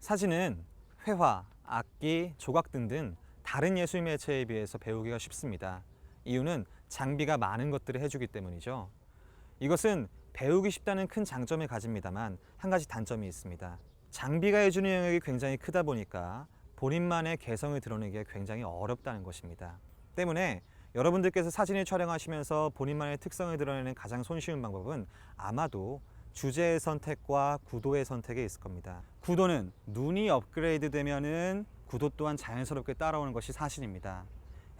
사진은 회화, 악기, 조각 등등 다른 예술 매체에 비해서 배우기가 쉽습니다. 이유는 장비가 많은 것들을 해주기 때문이죠. 이것은 배우기 쉽다는 큰 장점을 가집니다만 한 가지 단점이 있습니다. 장비가 해주는 영역이 굉장히 크다 보니까 본인만의 개성을 드러내기가 굉장히 어렵다는 것입니다. 때문에 여러분들께서 사진을 촬영하시면서 본인만의 특성을 드러내는 가장 손쉬운 방법은 아마도 주제의 선택과 구도의 선택에 있을 겁니다. 구도는 눈이 업그레이드 되면은 구도 또한 자연스럽게 따라오는 것이 사실입니다.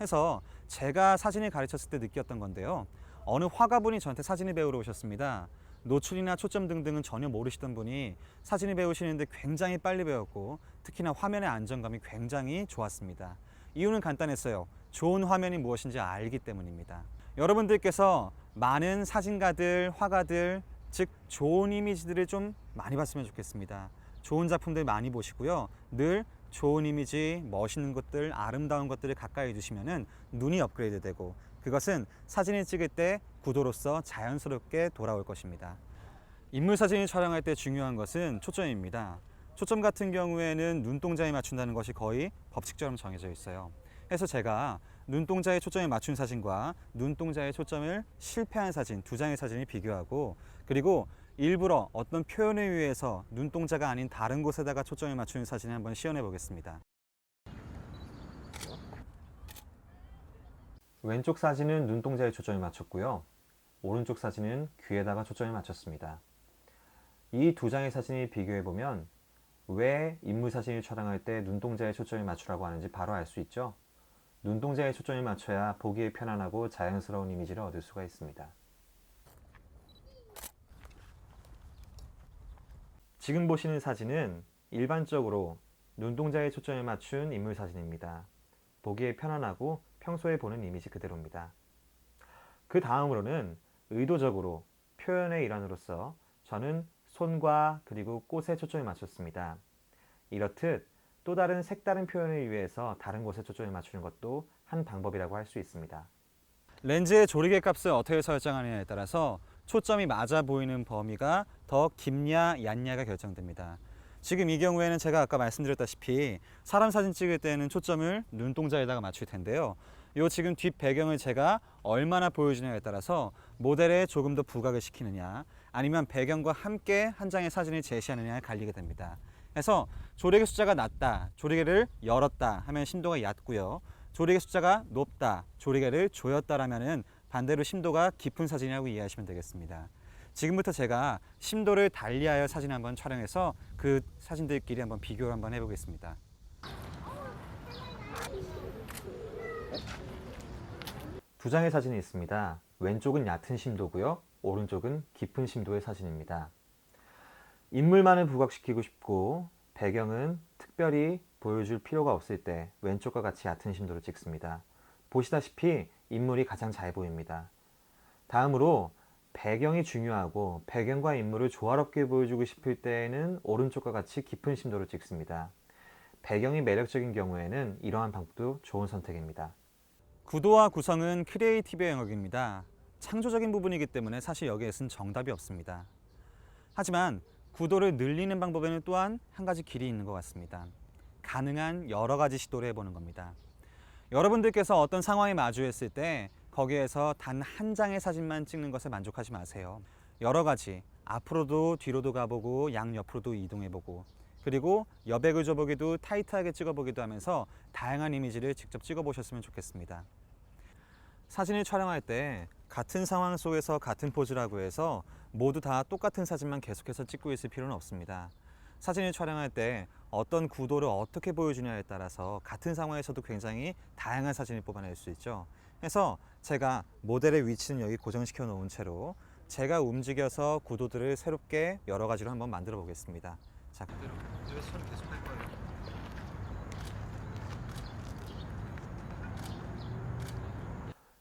해서 제가 사진을 가르쳤을 때 느꼈던 건데요. 어느 화가분이 저한테 사진을 배우러 오셨습니다. 노출이나 초점 등등은 전혀 모르시던 분이 사진을 배우시는데 굉장히 빨리 배웠고 특히나 화면의 안정감이 굉장히 좋았습니다. 이유는 간단했어요. 좋은 화면이 무엇인지 알기 때문입니다. 여러분들께서 많은 사진가들, 화가들, 즉 좋은 이미지들을 좀 많이 봤으면 좋겠습니다. 좋은 작품들 많이 보시고요. 늘 좋은 이미지, 멋있는 것들, 아름다운 것들을 가까이 두시면은 눈이 업그레이드 되고 그것은 사진을 찍을 때 구도로서 자연스럽게 돌아올 것입니다. 인물 사진을 촬영할 때 중요한 것은 초점입니다. 초점 같은 경우에는 눈동자에 맞춘다는 것이 거의 법칙처럼 정해져 있어요. 그래서 제가 눈동자에 초점을 맞춘 사진과 눈동자에 초점을 실패한 사진 두 장의 사진을 비교하고 그리고 일부러 어떤 표현을 위해서 눈동자가 아닌 다른 곳에다가 초점을 맞추는 사진을 한번 시연해 보겠습니다. 왼쪽 사진은 눈동자에 초점을 맞췄고요. 오른쪽 사진은 귀에다가 초점을 맞췄습니다. 이 두 장의 사진을 비교해 보면 왜 인물 사진을 촬영할 때 눈동자에 초점을 맞추라고 하는지 바로 알 수 있죠. 눈동자에 초점을 맞춰야 보기에 편안하고 자연스러운 이미지를 얻을 수가 있습니다. 지금 보시는 사진은 일반적으로 눈동자에 초점을 맞춘 인물 사진입니다. 보기에 편안하고 평소에 보는 이미지 그대로입니다. 그 다음으로는 의도적으로 표현의 일환으로서 저는 손과 그리고 꽃에 초점을 맞췄습니다. 이렇듯 또 다른 색다른 표현을 위해서 다른 곳에 초점을 맞추는 것도 한 방법이라고 할 수 있습니다. 렌즈의 조리개 값을 어떻게 설정하느냐에 따라서 초점이 맞아 보이는 범위가 더 깊냐 얕냐가 결정됩니다. 지금 이 경우에는 제가 아까 말씀드렸다시피 사람 사진 찍을 때는 초점을 눈동자에다가 맞출 텐데요. 요 지금 뒷 배경을 제가 얼마나 보여주냐에 따라서 모델에 조금 더 부각을 시키느냐 아니면 배경과 함께 한 장의 사진을 제시하느냐에 갈리게 됩니다. 그래서 조리개 숫자가 낮다, 조리개를 열었다 하면 심도가 얕고요. 조리개 숫자가 높다, 조리개를 조였다라면은 반대로 심도가 깊은 사진이라고 이해하시면 되겠습니다. 지금부터 제가 심도를 달리하여 사진 한번 촬영해서 그 사진들끼리 한번 비교를 한번 해보겠습니다. 두 장의 사진이 있습니다. 왼쪽은 얕은 심도고요. 오른쪽은 깊은 심도의 사진입니다. 인물만을 부각시키고 싶고 배경은 특별히 보여줄 필요가 없을 때 왼쪽과 같이 얕은 심도로 찍습니다. 보시다시피 인물이 가장 잘 보입니다. 다음으로 배경이 중요하고 배경과 인물을 조화롭게 보여주고 싶을 때에는 오른쪽과 같이 깊은 심도로 찍습니다. 배경이 매력적인 경우에는 이러한 방법도 좋은 선택입니다. 구도와 구성은 크리에이티브의 영역입니다. 창조적인 부분이기 때문에 사실 여기에선 정답이 없습니다. 하지만 구도를 늘리는 방법에는 또한 한 가지 길이 있는 것 같습니다. 가능한 여러 가지 시도를 해보는 겁니다. 여러분들께서 어떤 상황에 마주했을 때 거기에서 단 한 장의 사진만 찍는 것에 만족하지 마세요. 여러 가지 앞으로도 뒤로도 가보고 양옆으로도 이동해보고 그리고 여백을 줘보기도 타이트하게 찍어보기도 하면서 다양한 이미지를 직접 찍어보셨으면 좋겠습니다. 사진을 촬영할 때 같은 상황 속에서 같은 포즈라고 해서 모두 다 똑같은 사진만 계속해서 찍고 있을 필요는 없습니다. 사진을 촬영할 때 어떤 구도를 어떻게 보여주냐에 따라서 같은 상황에서도 굉장히 다양한 사진을 뽑아낼 수 있죠. 그래서 제가 모델의 위치는 여기 고정시켜 놓은 채로 제가 움직여서 구도들을 새롭게 여러 가지로 한번 만들어 보겠습니다. 자,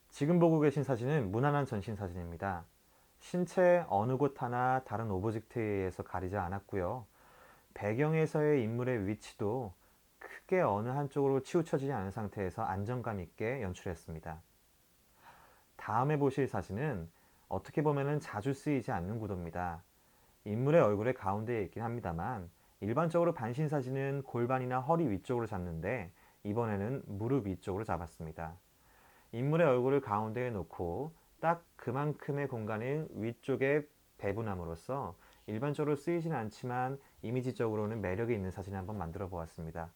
지금 보고 계신 사진은 무난한 전신 사진입니다. 신체 어느 곳 하나 다른 오브젝트에 의해서 가리지 않았고요. 배경에서의 인물의 위치도 크게 어느 한쪽으로 치우쳐지지 않은 상태에서 안정감 있게 연출했습니다. 다음에 보실 사진은 어떻게 보면 자주 쓰이지 않는 구도입니다. 인물의 얼굴의 가운데에 있긴 합니다만 일반적으로 반신 사진은 골반이나 허리 위쪽으로 잡는데 이번에는 무릎 위쪽으로 잡았습니다. 인물의 얼굴을 가운데에 놓고 딱 그만큼의 공간을 위쪽에 배분함으로써 일반적으로 쓰이진 않지만 이미지적으로는 매력이 있는 사진을 한번 만들어 보았습니다.